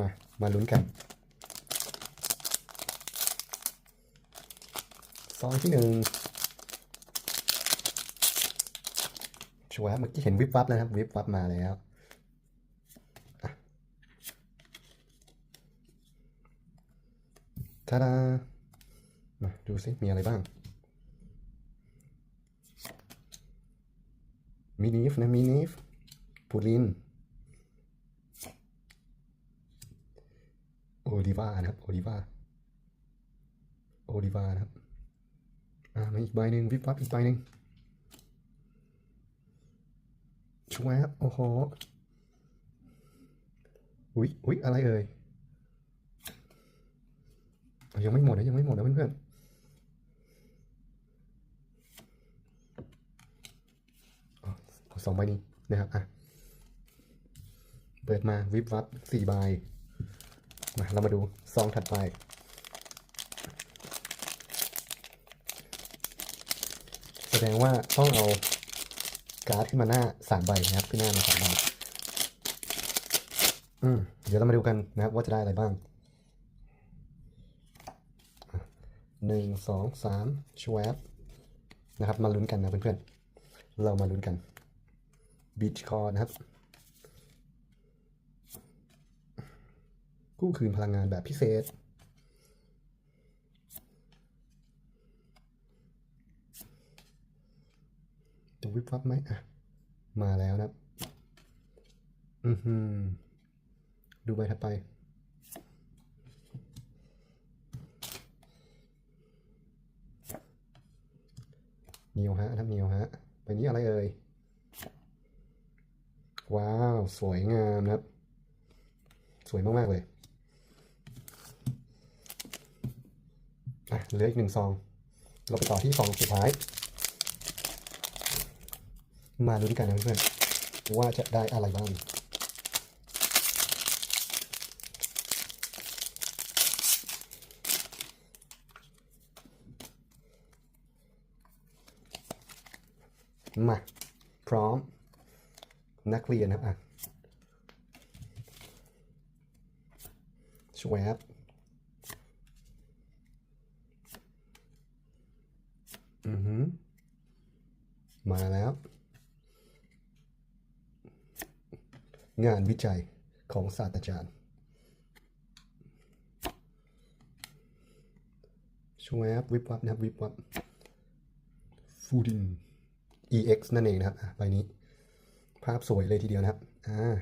มา มาลุ้นกัน ซองที่หนึ่งชัวร์เมื่อกี้เห็นวิบวับแล้วครับ วิบวับมาแล้วอะทาดามาดูสิมีอะไรบ้าง มินิฟนะมินิฟปูลิน โอลิวานะครับโอลิวาโอลิวานะครับอ่ามาอีกใบหนึ่งวิบวับอีกใบหนึ่งช่วยครับโอ้โหอุ๊ยอุ๊ยอะไรเอ่ยยังไม่หมดนะยังไม่หมดนะเพื่อนๆสองใบนี้นะครับอะเปิดมาวิบวับสี่ใบ มาเรามาดูซองถัดไป แสดงว่าต้องเอาการ์ดขึ้นมาหน้าสามใบนะครับขึ้นหน้ามาสามใบอืมเดี๋ยวเรามาดูกันนะครับว่าจะได้อะไรบ้างหนึ่งสองสามชวบนะครับ มาลุ้นกันนะเพื่อนๆ เรามาลุ้นกันบีชคอนะครับ กู้คืนพลังงานแบบพิเศษ จะวิบวับไหมอะ มาแล้วนะ อือหือ ดูใบถัดไปเนียวฮะนะครับเนียวฮะใบนี้อะไรเอ่ย ว้าว สวยงามนะครับ สวยมาก ๆ เลยอะเหลืออีกหนึ่งซอง เราไปต่อที่ซองสุดท้าย มาลุ้นกันนะเพื่อนๆว่าจะได้อะไรบ้างมา พร้อมนักเรียนนะครับอะ ชวบอือหือ มาแล้ว งานวิจัยของศาสตราจารย์ชวบวิบวับนะครับ วิบวับฟูดิน EX นั่นเองนะครับอะใบนี้ ภาพสวยเลยทีเดียวนะครับ อ่า